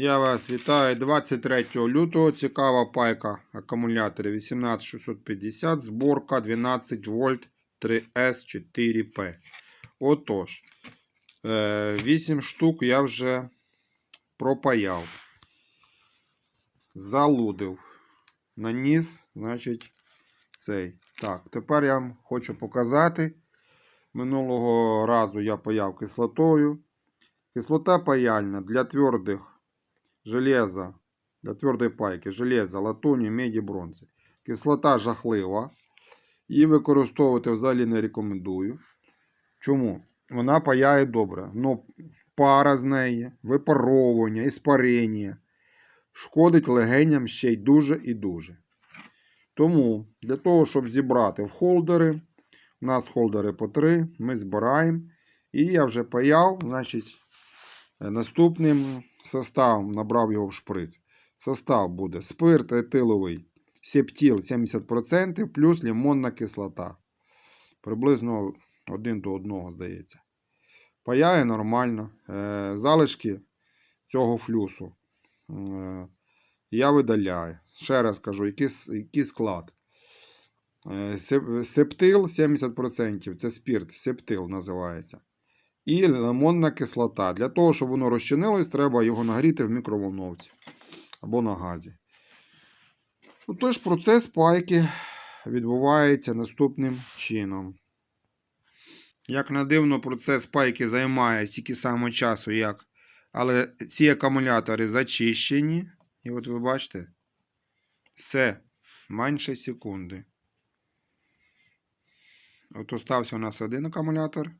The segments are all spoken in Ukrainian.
Я вас вітаю 23 лютого. Цікава пайка акумуляторів 18650, зборка 12 вольт 3S4P. Отож, 8 штук я вже пропаяв. Залудив. Наніс, значить, цей. Так, тепер я вам хочу показати. Минулого разу я паяв кислотою. Кислота паяльна для твердих железа, для твердої пайки, железа, латуні, меді, бронзи. Кислота жахлива. Її використовувати взагалі не рекомендую. Чому? Вона паяє добре. Ну, пара з неї, випаровування, іспарення. Шкодить легеням ще й дуже і дуже. Тому для того, щоб зібрати в холдери, у нас холдери по 3, ми збираємо. І я вже паяв, значить, наступним составом набрав його в шприц. Состав буде спирт етиловий, септіл 70% плюс лимонна кислота. Приблизно 1 до 1, здається. Паяє нормально. Е, Залишки цього флюсу е, я видаляю. Ще раз кажу, який, який склад. Е, Септил 70%, це спирт, септил називається. І лимонна кислота. Для того, щоб воно розчинилось, треба його нагріти в мікроволновці або на газі. Отож, процес пайки відбувається наступним чином. Як не дивно, процес пайки займає стільки само часу, як. Але ці акумулятори зачищені. І от ви бачите, все менше секунди. От остався у нас один акумулятор.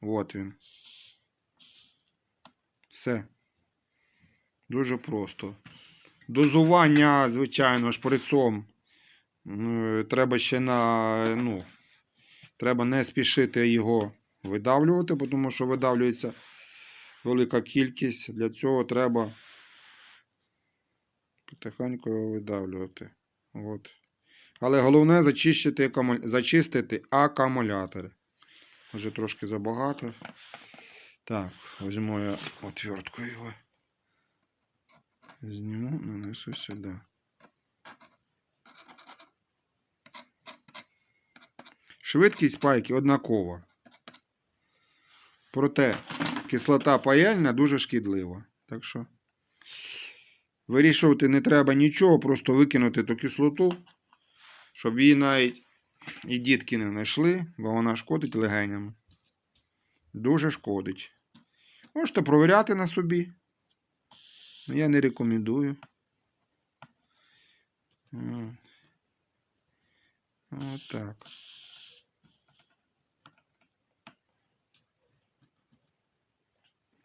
От він. Все. Дуже просто. Дозування, звичайно, шприцом. Треба ще на. Ну, треба не спішити його видавлювати, тому що видавлюється велика кількість. Для цього треба потихеньку його видавлювати. От. Але головне зачистити акумулятори. Вже трошки забагато. Так, візьму я отвертку його. Зніму, нанесу сюди. Швидкість пайки однакова. Проте кислота паяльна дуже шкідлива. Так що вирішувати не треба нічого, просто викинути ту кислоту, щоб її навіть і дітки не знайшли, бо вона шкодить легеням. Дуже шкодить. Можете провіряти на собі. Ну, я не рекомендую. От. Отак.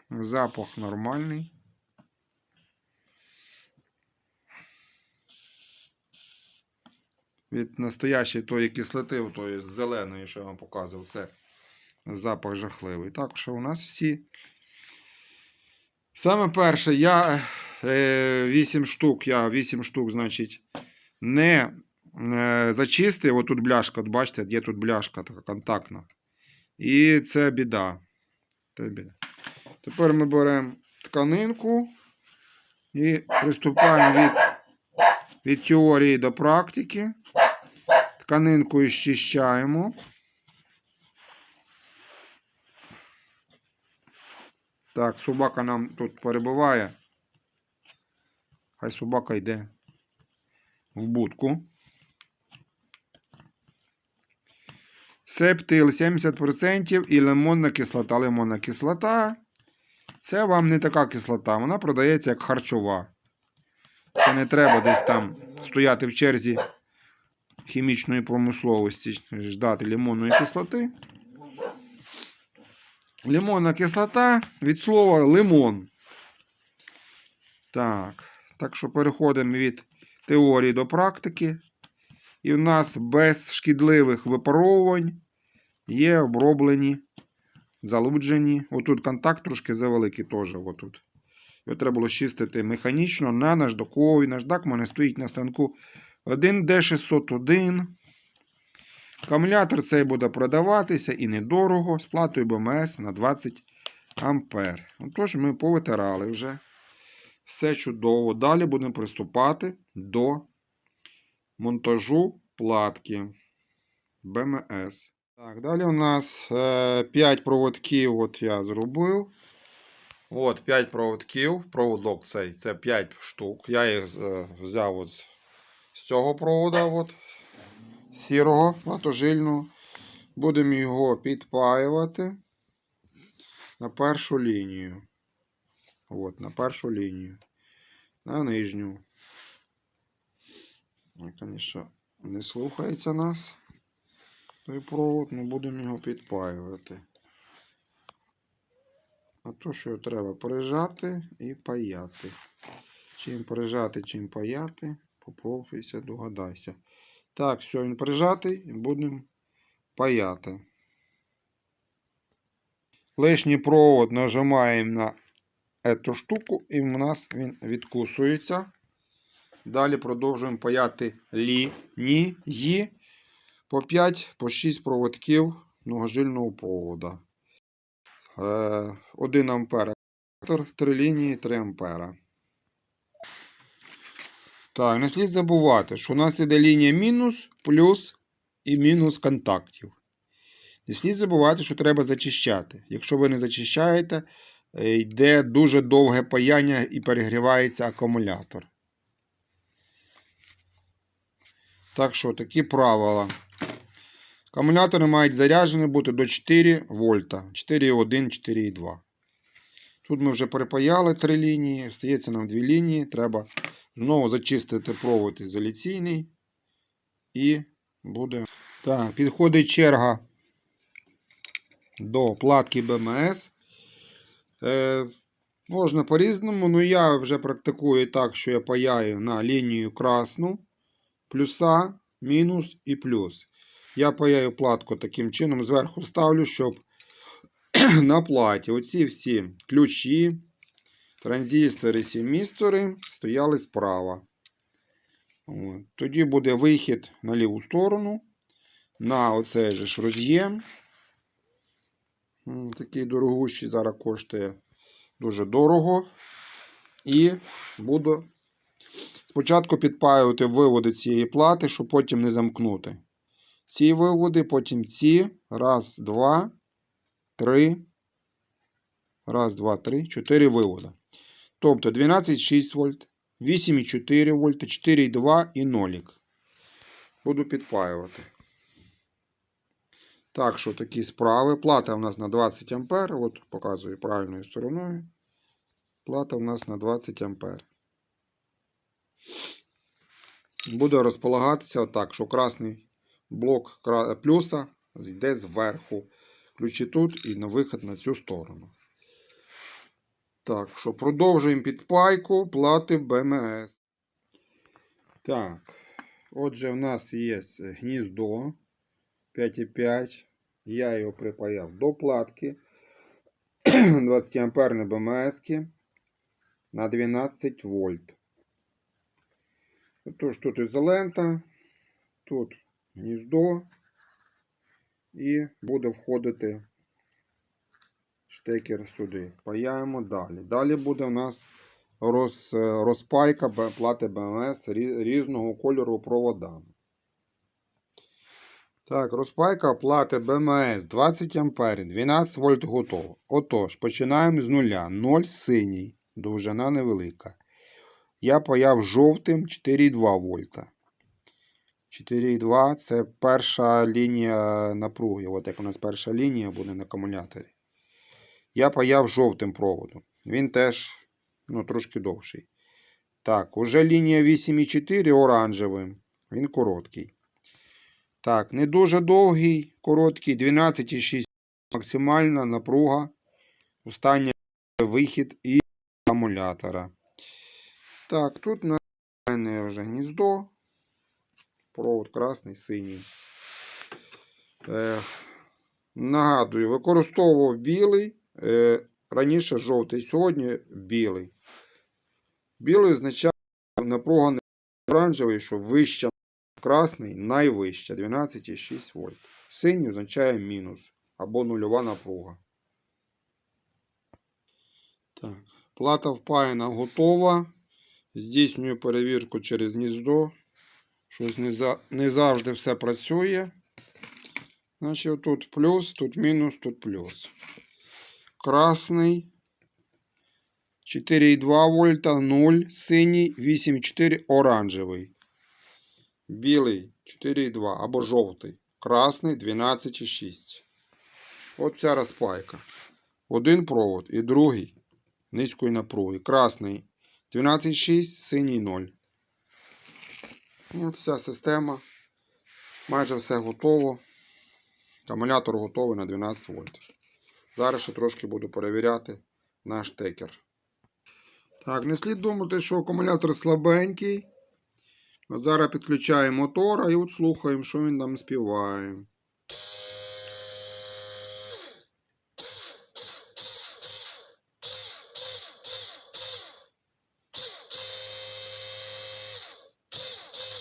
Запах нормальний. Від настоящої тої кислоти, тої зеленої, що я вам показував, це запах жахливий. Так що у нас всі. Саме перше, я е, 8 штук, я 8 штук, значить, не е, зачистив. Отут бляшка, от бачите, є тут бляшка така контактна. І це біда. Це біда. Тепер ми беремо тканинку і приступаємо від, від теорії до практики. Тканинку щищаємо. Так, собака нам тут перебуває. Хай собака йде в будку. Септил 70% і лимонна кислота. Лимонна кислота. Це вам не така кислота. Вона продається як харчова. Це не треба десь там стояти в черзі хімічної промисловості, ждати лимонної кислоти. Лимонна кислота від слова лимон. Так. Так що переходимо від теорії до практики. І в нас без шкідливих випаровувань є оброблені, залуджені. Отут контакт трошки завеликий теж. Отут. Його треба було чистити механічно на наждаковий. Наждак в мене стоїть на станку 1D601. Акумулятор цей буде продаватися і недорого з платою БМС на 20 ампер. Отож, ми повитирали вже. Все чудово. Далі будемо приступати до монтажу платки БМС. Так, далі у нас 5 проводків от я зробив. От 5 проводків. Проводок цей це 5 штук. Я їх е, взяв от з цього провода, от, сірого ватожильного. Будемо його підпаювати на першу лінію. От, на першу лінію. На нижню. Звісно, не слухається нас той провод, ми будемо його підпаювати. А то, що треба прижати і паяти. Чим прижати, чим паяти, попробуйся, догадайся. Так, все, він прижатий, будемо паяти. Лишній провод нажимаємо на эту штуку, і в нас він відкусується. Далі продовжуємо паяти лінії по 5 по 6 проводків многожильного провода. 1 ампер 3 лінії 3 ампера. Так, не слід забувати, що у нас іде лінія мінус, плюс і мінус контактів. Не слід забувати, що треба зачищати. Якщо ви не зачищаєте, е, йде дуже довге паяння і перегрівається акумулятор. Так що такі правила. Акумулятори мають заряджені бути до 4 вольта. 4,1, 4,2. Тут ми вже перепаяли три лінії, остається нам дві лінії. Треба знову зачистити провод ізоляційний. І буде. Так, підходить черга до платки БМС. Е, можна по-різному, але я вже практикую так, що я паяю на лінію красну, плюса, мінус і плюс. Я паяю платку таким чином, зверху ставлю, щоб на платі оці всі ключі, транзистори, сімістори стояли справа. От. Тоді буде вихід на ліву сторону. На оцей же ж роз'єм. Такий дорогущий зараз коштує дуже дорого. І буду спочатку підпаювати виводи цієї плати, щоб потім не замкнути. Ці виводи, потім ці. Раз, два, три. Раз, два, три, чотири виводи. Тобто 12,6 вольт, 8,4 вольта, 4,2 і нолік. Буду підпаювати. Так що такі справи. Плата у нас на 20 ампер. От показую правильною стороною. Плата у нас на 20 ампер. Буде розполагатися отак, що красний блок плюса йде зверху. Ключі тут і на вихід на цю сторону. Так, що продовжуємо підпайку плати БМС. Так. Отже, в нас є гніздо 5,5. Я його припаяв до платки 20 амперної БМС на 12 вольт. Тож тут ізолента, тут гніздо і буде входити штекер сюди. Паяємо далі. Далі буде у нас роз, розпайка Б- плати БМС різного кольору проводами. Так, розпайка плати БМС 20 А, 12 вольт готово. Отож, починаємо з нуля. 0 синій, довжина невелика. Я паяв жовтим 4,2 вольта. 4,2 це перша лінія напруги. От як у нас перша лінія буде на акумуляторі. Я паяв жовтим проводом. Він теж ну, трошки довший. Так, уже лінія 8,4 оранжевим. Він короткий. Так, не дуже довгий, короткий, 12,6 максимальна напруга. Останній вихід із акумулятора. Так, тут на мене вже гніздо. Провод красний, синій. Е, нагадую, використовував білий. Е, раніше жовтий, сьогодні білий. Білий означає напруга оранжевий, що вища красний найвища 12,6 вольт. Синій означає мінус або нульова напруга. Так. Плата впаяна готова. Здійснюю перевірку через гніздо. Щось не, за... не завжди все працює. Значить, тут плюс, тут мінус, тут плюс. Красний. 4,2 вольта, 0, синій, 8,4 оранжевий. Білий 4,2 або жовтий. Красний 12,6. От ця розпайка. Один провод і другий низької напруги. Красний 12,6, синій 0. От вся система. Майже все готово. Акумулятор готовий на 12 вольт. Зараз ще трошки буду перевіряти наш текер. Так, не слід думати, що акумулятор слабенький. От зараз підключаємо мотора і от слухаємо, що він там співає.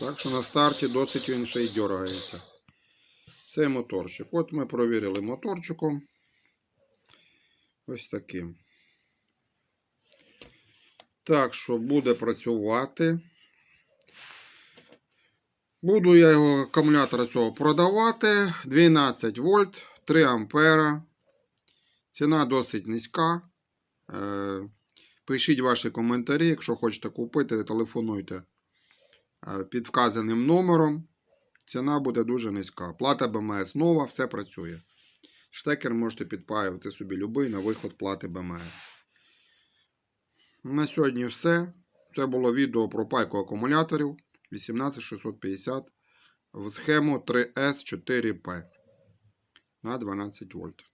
Так що на старті досить він ще й дергається. Цей моторчик. От ми провірили моторчиком. Ось таким. Так що буде працювати. Буду я його акумулятора цього продавати. 12 вольт, 3 ампера. Ціна досить низька. Е, Пишіть ваші коментарі, якщо хочете купити, телефонуйте е, під вказаним номером. Ціна буде дуже низька. Плата БМС нова, все працює. Штекер можете підпаювати собі любий на виход плати БМС. На сьогодні все. Це було відео про пайку акумуляторів 18650 в схему 3S4P на 12 вольт.